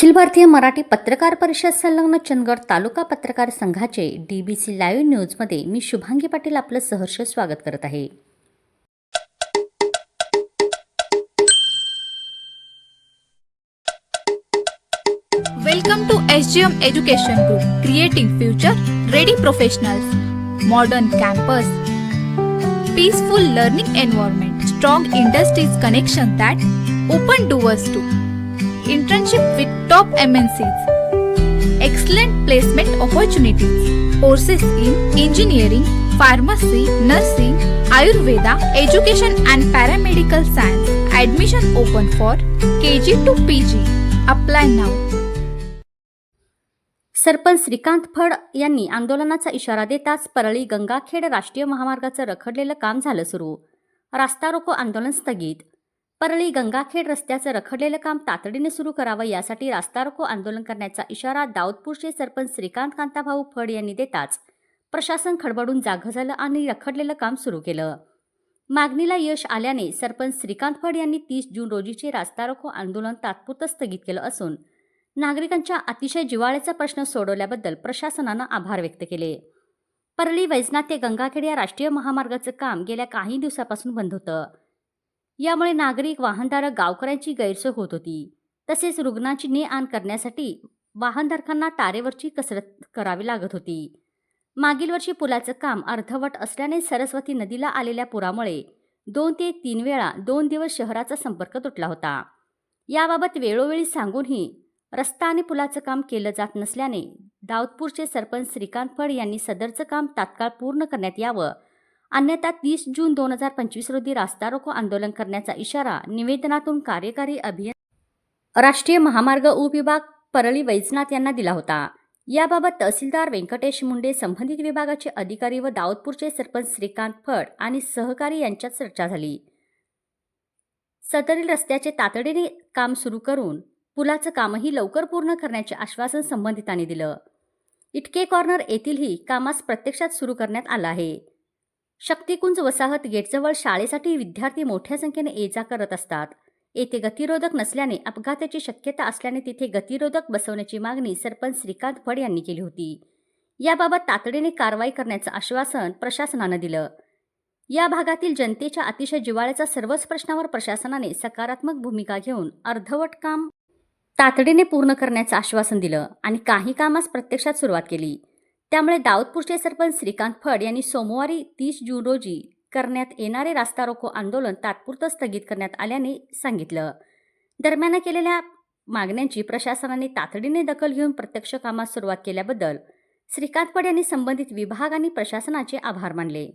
अखिल भारतीय मराठी पत्रकार परिषद संलग्न चंदगड तालुका पत्रकार संघाचे डी बी सी लाईव्ह न्यूजमध्ये मी शुभांगी पाटील आपलं सहर्ष स्वागत करत आहे. Welcome to S G M education group creative future ready professional modern campus peaceful learning environment strong industries connection that open doors to internship with top MNCs, excellent placement opportunities, courses in engineering, pharmacy, nursing, Ayurveda, education and paramedical science. Admission open for KG to PG. Apply now. Sarpanch Shrikant Phad यांनी आंदोलनाचा इशारा देताच परळी गंगाखेड राष्ट्रीय महामार्गाचं रखडलेलं काम झालं सुरू रास्ता रोको आंदोलन स्थगित परळी गंगाखेड रस्त्याचं रखडलेलं काम तातडीने सुरू करावं यासाठी रास्ता रोको आंदोलन करण्याचा इशारा दाऊदपूरचे सरपंच श्रीकांत कांताभाऊ फड यांनी देताच प्रशासन खडबडून जागं झालं आणि रखडलेलं काम सुरू केलं. मागणीला यश आल्याने सरपंच श्रीकांत फड यांनी तीस जून रोजीचे रास्ता रोको आंदोलन तात्पुरतं स्थगित केलं असून नागरिकांच्या अतिशय जिव्हाळ्याचा प्रश्न सोडवल्याबद्दल प्रशासनानं आभार व्यक्त केले. परळी वैजनाथ ते गंगाखेड या राष्ट्रीय महामार्गाचं काम गेल्या काही दिवसापासून बंद होतं. यामुळे नागरिक वाहनधारक गावकऱ्यांची गैरसोय होत होती. तसेच रुग्णांची ने आण करण्यासाठी वाहनधारकांना तारेवरची कसरत करावी लागत होती. मागील वर्षी पुलाचं काम अर्धवट असल्याने सरस्वती नदीला आलेल्या पुरामुळे दोन ते तीन वेळा दोन दिवस शहराचा संपर्क तुटला होता. याबाबत वेळोवेळी सांगूनही रस्ता आणि पुलाचं काम केलं जात नसल्याने दाऊदपूरचे सरपंच श्रीकांत फड यांनी सदरचं काम तात्काळ पूर्ण करण्यात यावं अन्यथा तीस जून दोन हजार पंचवीस रोजी रास्ता रोको आंदोलन करण्याचा इशारा निवेदनातून कार्यकारी अभियंता राष्ट्रीय महामार्ग उपविभाग परळी वैजनाथ यांना दिला होता. याबाबत तहसीलदार व्यंकटेश मुंडे संबंधित विभागाचे अधिकारी व दाऊदपूरचे सरपंच श्रीकांत फड आणि सहकारी यांच्यात चर्चा झाली. सदरील रस्त्याचे तातडीने काम सुरू करून पुलाचं कामही लवकर पूर्ण करण्याचे आश्वासन संबंधितांनी दिलं. इटके कॉर्नर येथीलही कामास प्रत्यक्षात सुरू करण्यात आलं आहे. शक्तिकुंज वसाहत गेटजवळ शाळेसाठी विद्यार्थी मोठ्या संख्येने ये जा करत असतात. येथे गतिरोधक नसल्याने अपघाताची शक्यता असल्याने तिथे गतिरोधक बसवण्याची मागणी सरपंच श्रीकांत फड यांनी केली होती. याबाबत तातडीने कारवाई करण्याचं आश्वासन प्रशासनानं दिलं. या भागातील जनतेच्या अतिशय जिव्हाळ्याच्या सर्वच प्रश्नावर प्रशासनाने सकारात्मक भूमिका घेऊन अर्धवट काम तातडीने पूर्ण करण्याचं आश्वासन दिलं आणि काही कामास प्रत्यक्षात सुरुवात केली. त्यामुळे दाऊदपूरचे सरपंच श्रीकांत फड यांनी सोमवारी तीस जून रोजी करण्यात येणारे रास्ता रोको आंदोलन तात्पुरतं स्थगित करण्यात आल्याने सांगितलं. दरम्यान केलेल्या मागण्यांची प्रशासनाने तातडीने दखल घेऊन प्रत्यक्ष कामास सुरुवात केल्याबद्दल श्रीकांत फड यांनी संबंधित विभाग आणि प्रशासनाचे आभार मानले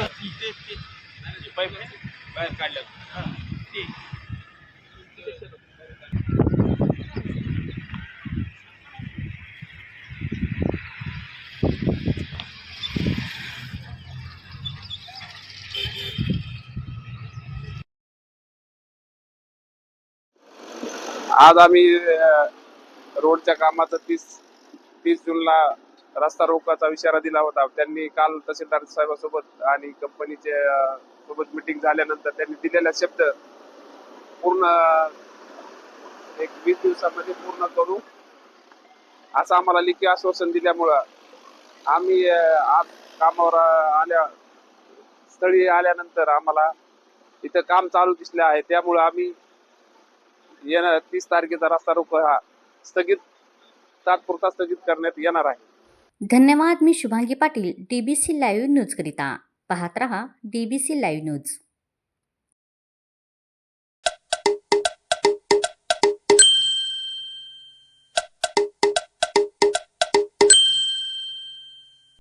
ते ते ते पाईप बाहेर काढलं हां ते आज आम्ही रोडच्या कामाचा तीस तीस जूनला रस्ता रोकाचा इशारा दिला होता. त्यांनी काल तहसीलदार साहेबांसोबत आणि कंपनीचे सोबत मिटिंग झाल्यानंतर त्यांनी दिलेला शब्द पूर्ण एक वीस दिवसामध्ये पूर्ण करू असं आम्हाला लिखी आश्वासन दिल्यामुळं आम्ही आज कामावर आल्या स्थळी आल्यानंतर आम्हाला इथं काम चालू दिसले आहे. त्यामुळं आम्ही येणार तीस तारखेचा रस्ता रोको हा स्थगित तात्पुरता स्थगित करण्यात येणार आहे. धन्यवाद मी Shubhangi Patil DBC live news करिता. पाहत रहा डीबीसी लाईव्ह न्यूज